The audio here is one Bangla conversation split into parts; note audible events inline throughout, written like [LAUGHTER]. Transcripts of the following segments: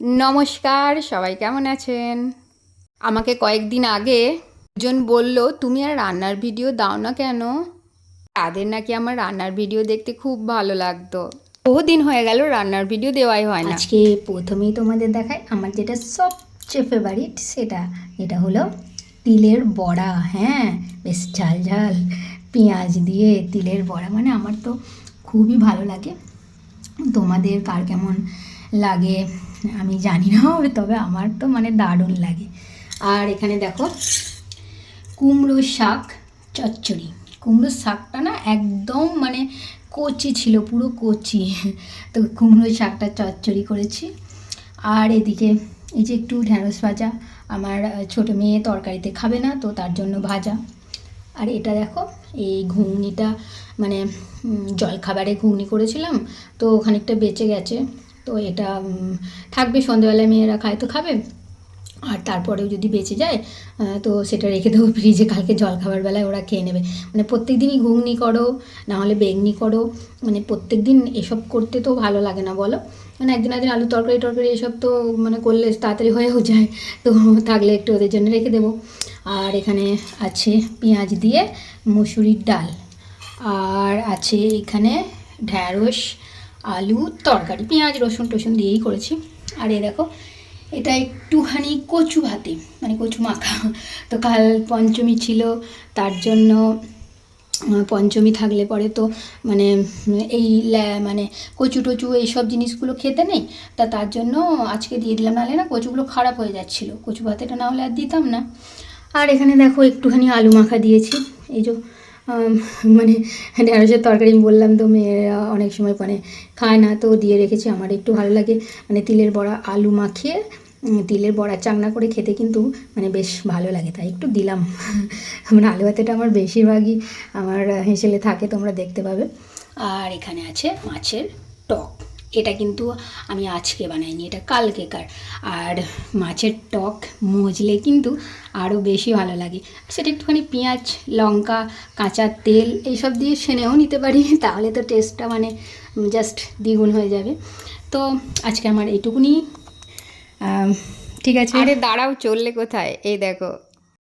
নমস্কার, সবাই কেমন আছেন? আমাকে কয়েকদিন আগে একজন বলল, তুমি আর রান্নার ভিডিও দাও না কেন? তাদের নাকি আমার রান্নার ভিডিও দেখতে খুব ভালো লাগতো। বহুদিন হয়ে গেল রান্নার ভিডিও দেওয়াই হয় না। আজকে প্রথমেই তোমাদের দেখাই আমার যেটা সবচেয়ে ফেভারিট সেটা। এটা হলো তিলের বড়া হ্যাঁ? বেশ ঝাল ঝাল পেঁয়াজ দিয়ে তিলের বড়া মানে আমার তো খুবই ভালো লাগে। তোমাদের কার কেমন লাগে? আমি জানি না, তবে আমার তো মানে দারুণ লাগে। আর এখানে দেখো, কুমড়ো শাক, চচ্চড়ি। কুমড়োর শাকটা না একদম মানে কচি ছিল, পুরো কচি। তো কুমড়ো শাকটা চচ্চড়ি করেছি। আর এদিকে এই যে একটু ঢ্যাঁড়স ভাজা, আমার ছোটো মেয়ে তরকারিতে খাবে না, তো তার জন্য ভাজা। আর এটা দেখো, এই ঘুগনিটা মানে জলখাবারে ঘুগনি করেছিলাম, তো খানিকটা বেঁচে গেছে। তো এটা থাকবে সন্ধ্যেবেলায় মেয়েরা খায় তো খাবে। আর তারপরেও যদি বেঁচে যায় তো সেটা রেখে দেবো ফ্রিজে কালকে জলখাবার বেলায় ওরা খেয়ে নেবে। মানে প্রত্যেক দিনই ঘুগনি করো নাহলে বেগনি করো। মানে প্রত্যেক দিন এসব করতে তো ভালো লাগে না, বলো? মানে একদিন একদিন আলু তরকারি টরকারি এসব তো মানে করলে তাড়াতাড়ি হয়েও যায়। তো থাকলে একটু ওদের জন্য রেখে দেবো। আর এখানে আছে পেঁয়াজ দিয়ে মুসুরির ডাল। আর আছে এখানে ঢ্যাঁড়স আলু, তরকারি, পেঁয়াজ, রসুন টসুন দিয়েই করেছি। আর এ দেখো, এটা একটুখানি কচু ভাতে মানে কচু মাখা। তো কাল পঞ্চমী ছিল, তার জন্য পঞ্চমী থাকলে পরে তো মানে এই মানে কচু টচু এইসব জিনিসগুলো খেতে নেই। তা তার জন্য আজকে দিয়ে দিলাম, নাহলে না কচুগুলো খারাপ হয়ে যাচ্ছিল। কচু ভাতেটা না হলে আর দিতাম না। আর এখানে দেখো, একটুখানি আলু মাখা দিয়েছি। এই যে মানে ঢেঁড়সের তরকারি বললাম তো মেয়েরা অনেক সময় মানে খায় না, তো দিয়ে রেখেছি। আমার একটু ভালো লাগে। মানে তিলের বড়া, আলু মাখিয়ে তিলের বড়া চাংনা করে খেতে কিন্তু মানে বেশ ভালো লাগে তাই একটু দিলাম। [LAUGHS] মানে আলু ভাতেটা আমার বেশিরভাগই আমার হেসেলে থাকে, তোমরা দেখতে পাবে। আর এখানে আছে মাছের এটা কিন্তু আমি আজকে বানাইনি, এটা কালকেকার। আর মাছের টক মজলে কিন্তু আরও বেশি ভালো লাগে। সেটা একটুখানি পেঁয়াজ, লঙ্কা, কাঁচা তেল এইসব দিয়ে সেনেও নিতে পারি, [LAUGHS] তাহলে তো টেস্টটা মানে জাস্ট দ্বিগুণ হয়ে যাবে। তো আজকে আমার এইটুকুনি। ঠিক আছে। আরে দাঁড়াও, চললে কোথায়? এই দেখো,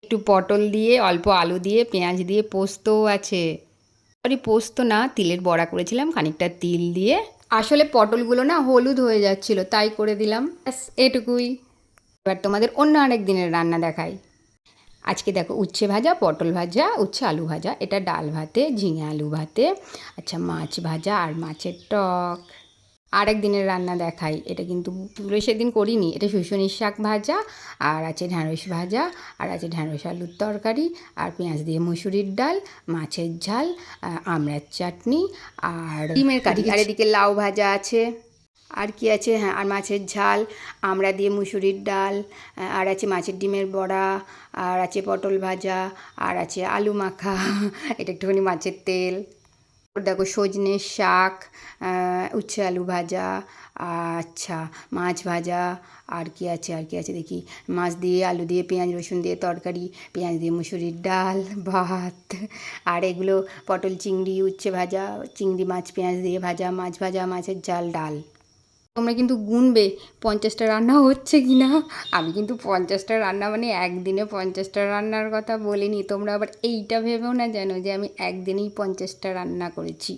একটু পটল দিয়ে, অল্প আলু দিয়ে, পেঁয়াজ দিয়ে পোস্তও আছে। সরি পোস্ত না, তিলের বড়া করেছিলাম, খানিকটা তিল দিয়ে। আসলে পটলগুলো না হলুদ হয়ে যাচ্ছিল, তাই করে দিলাম। ব্যাস, এটুকুই। এবার তোমাদের অন্য আরেক দিনের রান্না দেখাই। আজকে দেখো উচ্ছে ভাজা, পটল ভাজা, উচ্ছে আলু ভাজা, এটা ডাল ভাতে, ঝিঙে আলু ভাতে আচ্ছা মাছ ভাজা আর মাছের টক। আরেক দিনের রান্না দেখাই। এটা কিন্তু পুরো সেদিন করিনি। এটা শুশুনির শাক ভাজা আর আছে ঢ্যাঁড়স ভাজা আর আছে ঢ্যাঁড়স আলুর তরকারি আর পেঁয়াজ দিয়ে মুসুরির ডাল মাছের ঝাল আমড়ার চাটনি আর ডিমের কারি। আর এদিকে লাউ ভাজা আছে। আর কি আছে? হ্যাঁ আর মাছের ঝাল আমড়া দিয়ে মুসুরির ডাল আর আছে মাছের ডিমের বড়া আর আছে পটল ভাজা আর আছে আলু মাখা। [LAUGHS] এটা একটুখানি মাছের তেল। দেখো সজনে শাক উচ্ছে আলু ভাজা আচ্ছা মাছ ভাজা, আর কি আছে, আর কি আছে দেখি। মাছ দিয়ে আলু দিয়ে পেঁয়াজ, রসুন দিয়ে তরকারি, পেঁয়াজ দিয়ে মুসুরির ডাল, ভাত, আর এগুলো পটল, চিংড়ি, উচ্ছে ভাজা, চিংড়ি মাছ, পেঁয়াজ দিয়ে ভাজা, মাছ ভাজা, মাছের ঝাল, ডাল। তোমরা কিন্তু গুনবে, পঞ্চাশটা রান্না হচ্ছে কি না আমি কিন্তু পঞ্চাশটা রান্না মানে একদিনে পঞ্চাশটা রান্নার কথা বলিনি। তোমরা আবার এইটা ভেবেও না জানো যে আমি একদিনেই পঞ্চাশটা রান্না করেছি।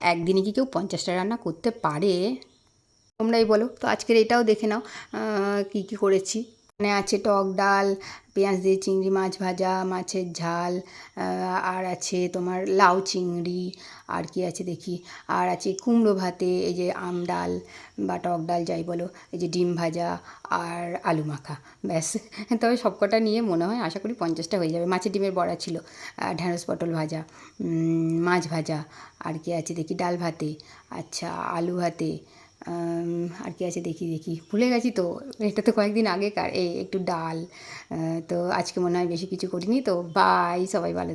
একদিনে কি কেউ পঞ্চাশটা রান্না করতে পারে? তোমরাই বলো। তো আজকের এটাও দেখে নাও কী কী করেছি। মানে আছে টক ডাল, পেঁয়াজ দিয়ে চিংড়ি মাছ ভাজা, মাছের ঝাল আর আছে তোমার লাউ চিংড়ি, আর কি আছে দেখি? আর আছে কুমড়ো ভাতে এই যে আম ডাল বা টক ডাল যাই বলো, এই যে ডিম ভাজা আর আলু মাখা, ব্যাস। [LAUGHS] তবে সবকটা নিয়ে মনে হয় আশা করি পঞ্চাশটা হয়ে যাবে। মাছের ডিমের বড়া ছিল ঢ্যাঁড়স পটল ভাজা মাছ ভাজা, আর কি আছে দেখি? ডাল ভাতে আচ্ছা আলু ভাতে আর কি আছে দেখি দেখি। ভুলে গেছি তো। এটা তো কয়েকদিন আগেকার। এই একটু ডাল তো আজকে মনে হয় বেশি কিছু করিনি, তো বাই সবাই ভালো